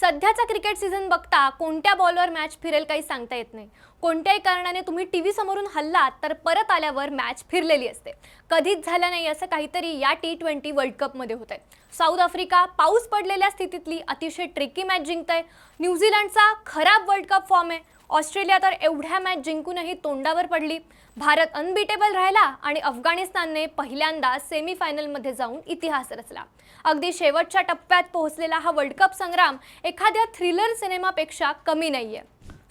सध्याचा cricket season बघता कोणत्या बॉलवर मॅच फिरेल काही सांगता येत नाही. कोणत्याही कारणाने तुम्ही टी व्ही समोरून हल्लात तर परत आल्यावर मॅच फिरलेली असते. कधीच झालं नाही असं काहीतरी या टी ट्वेंटी वर्ल्ड कपमध्ये होत आहे साऊथ आफ्रिका पाऊस पडलेल्या स्थितीतली अतिशय ट्रिकी मॅच जिंकतंय. न्यूझीलंडचा खराब वर्ल्ड कप फॉर्म आहे. ऑस्ट्रेलिया तर एवढ्या मॅच जिंकूनही तोंडावर पडली. भारत अनबिटेबल राहिला आणि अफगाणिस्तानने पहिल्यांदा सेमीफायनलमध्ये जाऊन इतिहास रचला. अगदी शेवटच्या टप्प्यात पोहोचलेला हा वर्ल्ड कप संग्राम एखाद्या थ्रिलर सिनेमापेक्षा कमी नाहीये.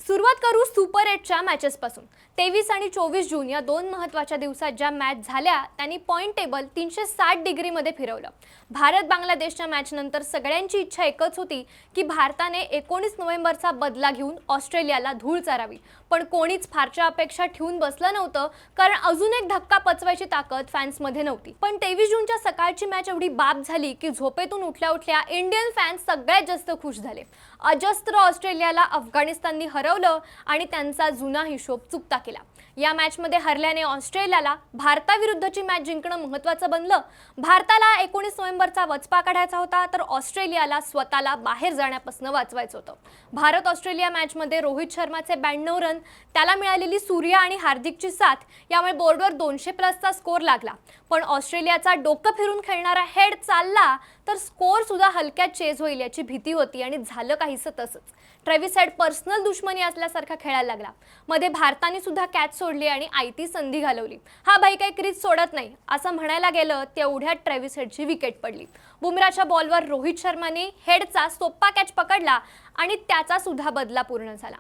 सुरुवात करू सुपर एटच्या मॅचेसपासून तेवीस आणि चोवीस जून या दोन महत्त्वाच्या दिवसात ज्या मॅच झाल्या त्यांनी पॉईंट टेबल तीनशे साठ डिग्रीमध्ये फिरवलं. भारत बांगलादेशच्या मॅचनंतर सगळ्यांची इच्छा एकच होती की भारताने एकोणीस नोव्हेंबरचा बदला घेऊन ऑस्ट्रेलियाला धूळ चारावी. पण कोणीच फारच्या अपेक्षा ठेवून बसलं नव्हतं कारण अजून एक धक्का पचवायची ताकद फॅन्समध्ये नव्हती. पण तेवीस जूनच्या सकाळची मॅच एवढी बाब झाली की झोपेतून उठल्या उठल्या इंडियन फॅन्स सगळ्यात जास्त खुश झाले. अजस्त्र ऑस्ट्रेलियाला अफगाणिस्ताननी हरवलं आणि त्यांचा जुना हिशोब चुकता केला. या मॅचमध्ये हरल्याने ऑस्ट्रेलियाला भारताविरुद्धची मॅच जिंकणं महत्त्वाचं बनलं. भारताला एकोणीस नोव्हेंबरचा वचपा काढायचा होता तर ऑस्ट्रेलियाला स्वतःला बाहेर जाण्यापासून वाचवायचं होतं. भारत ऑस्ट्रेलिया मॅचमध्ये रोहित शर्माचे ब्याण्णव रन त्याला मिळालेली सूर्या आणि हार्दिकची साथ यामुळे बोर्डवर दोनशे प्लसचा स्कोर लागला. पण ऑस्ट्रेलियाचा डोकं फिरून खेळणारा हेड चालला तर स्कोर सुद्धा हलक्यात चेज होईल याची भीती होती आणि झालं काहीसं तसंच. ट्रेव्हिस हेड पर्सनल दुश्मनी असल्यासारखा खेळायला लागला. मध्ये भारताने सुद्धा कॅच सोडली आणि आयती संधी घालवली. हा भाई काही क्रीज सोडत नाही. असं म्हणायला गेलं तेवढ्यात ट्रेव्हिस हेडची विकेट पडली. बुमराच्या बॉलवर रोहित शर्माने हेडचा सोप्पा कॅच पकडला आणि त्याचा सुद्धा बदला पूर्ण झाला.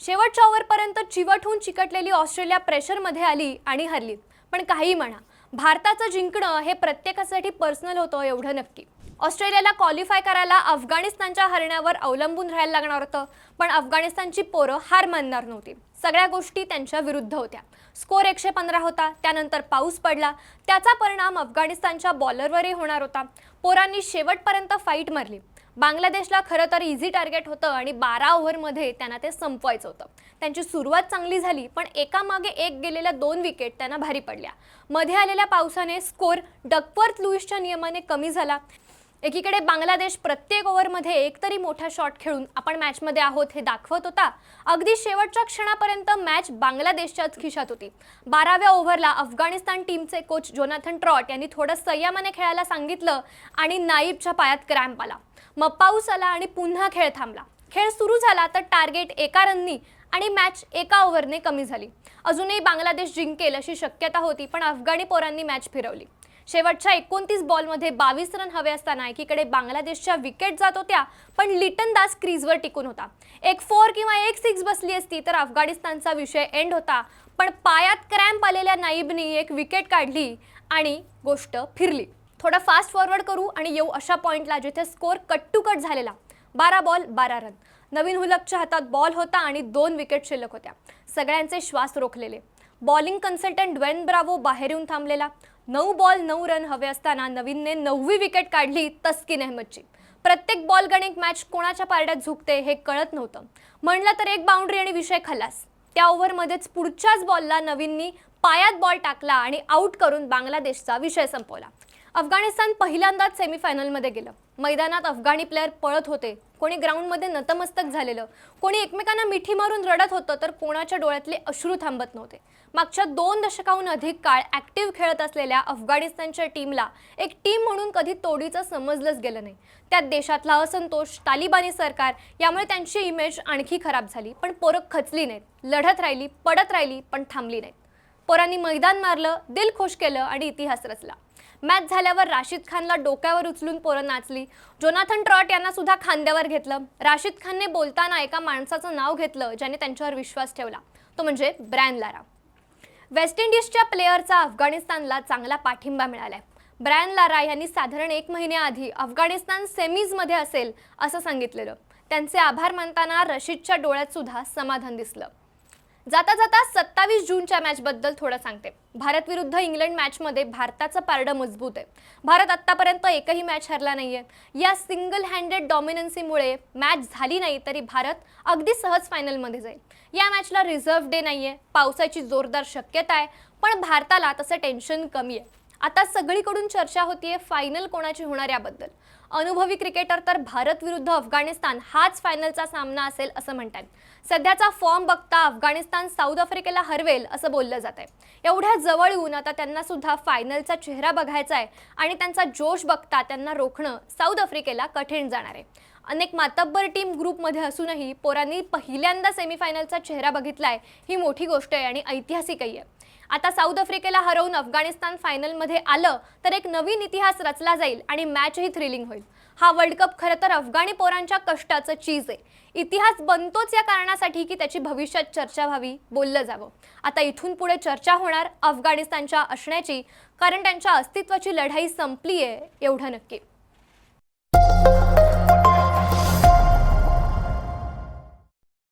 शेवटच्या ओव्हरपर्यंत चिवटहून चिकटलेली ऑस्ट्रेलिया प्रेशरमध्ये आली आणि हरली. पण काही म्हणा भारताचं जिंकणं हे प्रत्येकासाठी पर्सनल होतं एवढं नक्की. ऑस्ट्रेलियाला क्वालिफाय करायला अफगाणिस्तानच्या हरण्यावर अवलंबून राहायला लागणार होतं पण अफगाणिस्तानची पोरं हार मानणार नव्हती. सगळ्या गोष्टी त्यांच्या विरुद्ध होत्या. स्कोर एकशे पंधरा होता त्यानंतर पाऊस पडला. त्याचा परिणाम अफगाणिस्तानच्या बॉलरवरही होणार होता. पोरांनी शेवटपर्यंत फाईट मारली. बांगलादेशला खरं तर इझी टार्गेट होतं आणि बारा ओव्हरमध्ये त्यांना ते संपवायचं होतं. त्यांची सुरुवात चांगली झाली पण एकामागे एक गेलेल्या दोन विकेट त्यांना भारी पडल्या. मध्ये आलेल्या पावसाने स्कोर डकवर्थ लुईसच्या नियमाने कमी झाला. एकीकडे बांगलादेश प्रत्येक ओव्हरमध्ये एक तरी मोठा शॉट खेळून आपण मॅचमध्ये आहोत हे दाखवत होता. अगदी शेवटच्या क्षणापर्यंत मॅच बांगलादेशच्याच खिशात होती. बाराव्या ओव्हरला अफगाणिस्तान टीमचे कोच जोनाथन ट्रॉट यांनी थोडं संयमाने खेळायला सांगितलं आणि नाईबच्या पायात क्रॅम्प आला. मग पाऊस आला आणि पुन्हा खेळ थांबला. खेळ सुरू झाला तर टार्गेट एका रननी आणि मॅच एका ओव्हरने कमी झाली. अजूनही बांगलादेश जिंकेल अशी शक्यता होती पण अफगाणी पोरांनी मॅच फिरवली. शेवटच्या एकोणतीस बॉलमध्ये बावीस रन हवे असताना एकीकडे बांगलादेशच्या विकेट जात होत्या पण लिटन दास क्रीजवर टिकून होता. एक फोर किंवा एक सिक्स बसली असती तर अफगाणिस्तानचा विषय एंड होता पण पायात क्रॅम्प आलेल्या नाईबनी एक विकेट काढली आणि गोष्ट फिरली. थोडा फास्ट फॉरवर्ड करू आणि येऊ अशा पॉईंटला जिथे स्कोर कट टू कट झालेला. बारा बॉल बारा रन नवीन हुलकच्या हातात बॉल होता आणि दोन विकेट शिल्लक होत्या. सगळ्यांचे श्वास रोखलेले. बॉलिंग कन्सल्टंट ड्वेन ब्रावो बाहेर येऊन थांबलेला. नऊ बॉल नऊ रन हवे असताना नवीनने नववी विकेट काढली तस्किन अहमदची प्रत्येक बॉल गणिक मॅच कोणाच्या पारड्यात झुकते हे कळत नव्हतं. म्हणलं तर एक बाउंड्री आणि विषय खलास. त्या ओव्हरमध्येच पुढच्याच बॉलला नवीननी पायात बॉल टाकला आणि आऊट करून बांगलादेशचा विषय संपवला. अफगाणिस्तान पहिल्यांदाच सेमीफायनलमध्ये गेलं. मैदानात अफगाणी प्लेअर पळत होते. कोणी ग्राउंडमध्ये नतमस्तक झालेलं. कोणी एकमेकांना मिठी मारून रडत होतं तर कोणाच्या डोळ्यातले अश्रू थांबत नव्हते. मागच्या दोन दशकाहून अधिक काळ ॲक्टिव्ह खेळत असलेल्या अफगाणिस्तानच्या टीमला एक टीम म्हणून कधी तोडीचं समजलंच गेलं नाही. त्यात देशातला असंतोष तालिबानी सरकार यामुळे त्यांची इमेज आणखी खराब झाली. पण पोरं खचली नाहीत. लढत राहिली पडत राहिली पण थांबली नाहीत. पोरांनी मैदान मारलं दिल खुश केलं आणि इतिहास रचला. मॅच झाल्यावर राशिद खानला डोक्यावर उचलून पोरं नाचली. जोनाथन ट्रॉट यांना सुद्धा खांद्यावर घेतलं. राशिद खानने बोलताना एका माणसाचं नाव घेतलं ज्याने त्यांच्यावर विश्वास ठेवला. तो म्हणजे ब्रॅन लारा. वेस्ट इंडिजच्या प्लेअरचा अफगाणिस्तानला चांगला पाठिंबा मिळालाय. ब्रॅन लारा यांनी साधारण एक महिन्याआधी अफगाणिस्तान सेमीजमध्ये असेल असं सांगितलेलं. त्यांचे आभार मानताना रशीदच्या डोळ्यात सुद्धा समाधान दिसलं. जाता जाता सत्तावीस जूनच्या मॅचबद्दल थोडं सांगते. भारत विरुद्ध इंग्लंड मॅचमध्ये भारताचं पारडं मजबूत आहे. भारत आत्तापर्यंत एकही मॅच हरला नाहीये. या सिंगल हँडेड डॉमिनन्सीमुळे मॅच झाली नाही तरी भारत अगदी सहज फायनलमध्ये जाईल. या मॅचला रिझर्व्ह डे नाहीये. पावसाची जोरदार शक्यता आहे. पण भारताला तसं टेन्शन कमी आहे. आता सगळीकडून चर्चा होतीये फायनल कोणाची होणार याबद्दल. अनुभवी क्रिकेटर तर भारत विरुद्ध अफगाणिस्तान हाच फायनलचा सामना असेल असं म्हणतात सध्याचा फॉर्म बघता अफगाणिस्तान साऊथ आफ्रिकेला हरवेल असं बोललं जात आहे एवढ्या जवळ येऊन आता त्यांना सुद्धा फायनलचा चेहरा बघायचा आहे आणि त्यांचा जोश बघता त्यांना रोखणं साऊथ आफ्रिकेला कठीण जाणार आहे. अनेक मातब्बर टीम ग्रुपमध्ये असूनही पोरांनी पहिल्यांदा सेमीफायनलचा चेहरा बघितलाय ही मोठी गोष्ट आहे आणि ऐतिहासिकही आहे. आता साऊथ आफ्रिकेला हरवून अफगाणिस्तान फायनलमध्ये आलं तर एक नवीन इतिहास रचला जाईल आणि मॅचही थ्रिलिंग होईल. हा वर्ल्ड कप खरं तर अफगाणी पोरांच्या कष्टाचं चीज आहे. इतिहास बनतोच या कारणासाठी की त्याची भविष्यात चर्चा व्हावी बोललं जावं. आता इथून पुढे चर्चा होणार अफगाणिस्तानच्या असण्याची कारण त्यांच्या अस्तित्वाची लढाई संपली आहे एवढं नक्की.